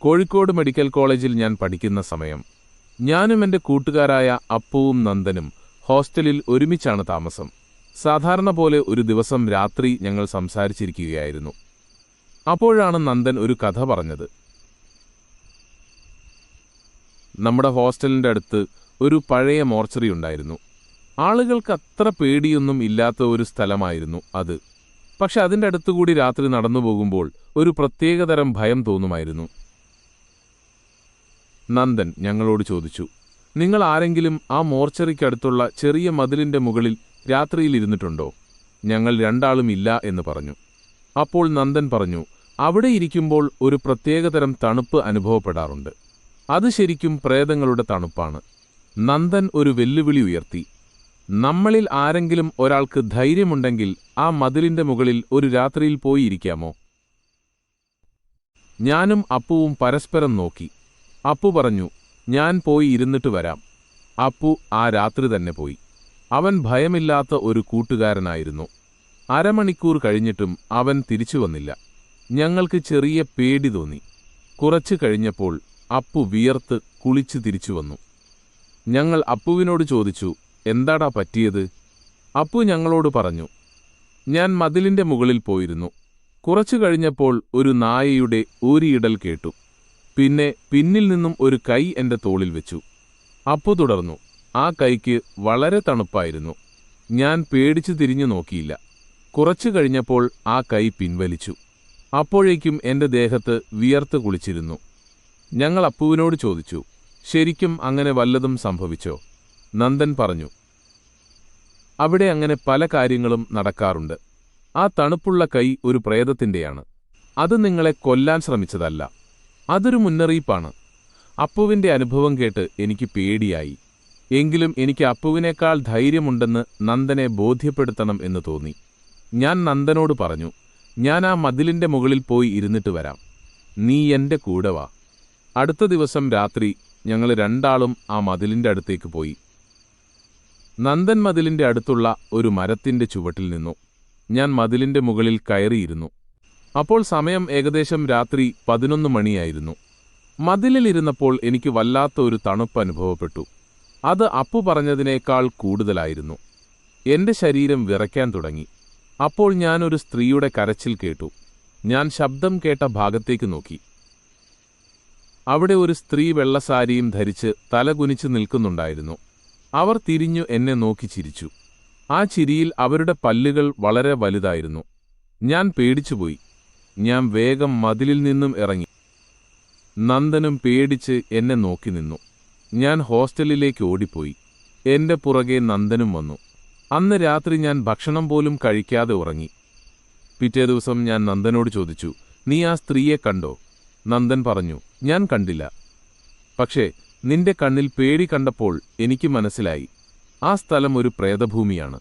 Kozhikode medical കോളേജിൽ ഞാൻ പഠിക്കുന്ന സമയം. ഞാനും എന്റെ കൂട്ടുകാരായ അപ്പുവും നന്ദനും ഹോസ്റ്റലിൽ ഒരുമിച്ചാണ് താമസം. സാധാരണ പോലെ ഒരു ദിവസം രാത്രി ഞങ്ങൾ സംസാരിച്ചിരിക്കുകയായിരുന്നു. അപ്പോഴാണ് നന്ദൻ ഒരു കഥ പറഞ്ഞത്. നമ്മുടെ ഹോസ്റ്റലിന്റെ അടുത്ത് ഒരു പഴയ മോർച്ചറി ഉണ്ടായിരുന്നു. ആളുകൾക്ക് അത്ര പേടിയൊന്നും ഇല്ലാത്ത ഒരു സ്ഥലമായിരുന്നു അത്. പക്ഷെ അതിന്റെ അടുത്തുകൂടി രാത്രി നടന്നു പോകുമ്പോൾ ഒരു പ്രത്യേകതരം ഭയം തോന്നുമായിരുന്നു. നന്ദൻ ഞങ്ങളോട് ചോദിച്ചു നിങ്ങൾ ആരെങ്കിലും ആ മോർച്ചറിക്കടുത്തുള്ള ചെറിയ മതിലിന്റെ മുകളിൽ രാത്രിയിൽ ഇരുന്നിട്ടുണ്ടോ? ഞങ്ങൾ രണ്ടാളും ഇല്ല എന്ന് പറഞ്ഞു. അപ്പോൾ നന്ദൻ പറഞ്ഞു അവിടെ ഇരിക്കുമ്പോൾ ഒരു പ്രത്യേകതരം തണുപ്പ് അനുഭവപ്പെടാറുണ്ട്. അത് ശരിക്കും പ്രേതങ്ങളുടെ തണുപ്പാണ്. നന്ദൻ ഒരു വെല്ലുവിളി ഉയർത്തി നമ്മളിൽ ആരെങ്കിലും ഒരാൾക്ക് ധൈര്യമുണ്ടെങ്കിൽ ആ മതിലിന്റെ മുകളിൽ ഒരു രാത്രിയിൽ പോയി ഇരിക്കാമോ? ഞാനും അപ്പുവും പരസ്പരം നോക്കി. അപ്പു പറഞ്ഞു ഞാൻ പോയി ഇരുന്നിട്ട് വരാം. അപ്പു ആ രാത്രി തന്നെ പോയി. അവൻ ഭയമില്ലാത്ത ഒരു കൂട്ടുകാരനായിരുന്നു. അരമണിക്കൂർ കഴിഞ്ഞിട്ടും അവൻ തിരിച്ചു വന്നില്ല. ഞങ്ങൾക്ക് ചെറിയ പേടി തോന്നി. കുറച്ചു കഴിഞ്ഞപ്പോൾ അപ്പു വിയർത്ത് കുളിച്ച് തിരിച്ചു വന്നു. ഞങ്ങൾ അപ്പുവിനോട് ചോദിച്ചു എന്താടാ പറ്റിയത്? അപ്പു ഞങ്ങളോട് പറഞ്ഞു ഞാൻ മതിലിന്റെ മുകളിൽ പോയിരുന്നു. കുറച്ചു കഴിഞ്ഞപ്പോൾ ഒരു നായയുടെ ഊരിയിടൽ കേട്ടു. പിന്നെ പിന്നിൽ നിന്നും ഒരു കൈ എന്റെ തോളിൽ വെച്ചു. അപ്പു തുടർന്നു. ആ കൈക്ക് വളരെ തണുപ്പായിരുന്നു. ഞാൻ പേടിച്ചു തിരിഞ്ഞു നോക്കിയില്ല. കുറച്ചു കഴിഞ്ഞപ്പോൾ ആ കൈ പിൻവലിച്ചു. അപ്പോഴേക്കും എന്റെ ദേഹത്ത് വിയർത്ത് കുളിച്ചിരുന്നു. ഞങ്ങൾ അപ്പുവിനോട് ചോദിച്ചു ശരിക്കും അങ്ങനെ വല്ലതും സംഭവിച്ചോ? നന്ദൻ പറഞ്ഞു അവിടെ അങ്ങനെ പല കാര്യങ്ങളും നടക്കാറുണ്ട്. ആ തണുപ്പുള്ള കൈ ഒരു പ്രേതത്തിന്റെയാണ്. അത് നിങ്ങളെ കൊല്ലാൻ ശ്രമിച്ചതല്ല. അതൊരു മുന്നറിയിപ്പാണ്. അപ്പുവിന്റെ അനുഭവം കേട്ട് എനിക്ക് പേടിയായി. എങ്കിലും എനിക്ക് അപ്പുവിനേക്കാൾ ധൈര്യമുണ്ടെന്ന് നന്ദനെ ബോധ്യപ്പെടുത്തണം എന്ന് തോന്നി. ഞാൻ നന്ദനോട് പറഞ്ഞു ഞാൻ ആ മതിലിന്റെ മുകളിൽ പോയി ഇരുന്നിട്ട് വരാം. നീ എന്റെ കൂടെ വാ. അടുത്ത ദിവസം രാത്രി ഞങ്ങൾ രണ്ടാളും ആ മതിലിന്റെ അടുത്തേക്ക് പോയി. നന്ദൻ മതിലിന്റെ അടുത്തുള്ള ഒരു മരത്തിന്റെ ചുവട്ടിൽ നിന്നു. ഞാൻ മതിലിന്റെ മുകളിൽ കയറിയിരുന്നു. അപ്പോൾ സമയം ഏകദേശം രാത്രി പതിനൊന്ന് മണിയായിരുന്നു. മതിലിലിരുന്നപ്പോൾ എനിക്ക് വല്ലാത്ത ഒരു തണുപ്പ് അനുഭവപ്പെട്ടു. അത് അപ്പു പറഞ്ഞതിനേക്കാൾ കൂടുതലായിരുന്നു. എന്റെ ശരീരം വിറയ്ക്കാൻ തുടങ്ങി. അപ്പോൾ ഞാനൊരു സ്ത്രീയുടെ കരച്ചിൽ കേട്ടു. ഞാൻ ശബ്ദം കേട്ട ഭാഗത്തേക്ക് നോക്കി. അവിടെ ഒരു സ്ത്രീ വെള്ളസാരിയും ധരിച്ച് തലകുനിച്ച് നിൽക്കുന്നുണ്ടായിരുന്നു. അവർ തിരിഞ്ഞു എന്നെ നോക്കി ചിരിച്ചു. ആ ചിരിയിൽ അവരുടെ പല്ലുകൾ വളരെ വലുതായിരുന്നു. ഞാൻ പേടിച്ചുപോയി. ഞാൻ വേഗം മതിലിൽ നിന്നും ഇറങ്ങി. നന്ദനും പേടിച്ച് എന്നെ നോക്കി നിന്നു. ഞാൻ ഹോസ്റ്റലിലേക്ക് ഓടിപ്പോയി. എന്റെ പുറകെ നന്ദനും വന്നു. അന്ന് രാത്രി ഞാൻ ഭക്ഷണം പോലും കഴിക്കാതെ ഉറങ്ങി. പിറ്റേ ദിവസം ഞാൻ നന്ദനോട് ചോദിച്ചു നീ ആ സ്ത്രീയെ കണ്ടോ? നന്ദൻ പറഞ്ഞു ഞാൻ കണ്ടില്ല. പക്ഷേ നിന്റെ കണ്ണിൽ പേടി കണ്ടപ്പോൾ എനിക്ക് മനസ്സിലായി. ആ സ്ഥലം ഒരു പ്രേതഭൂമിയാണ്.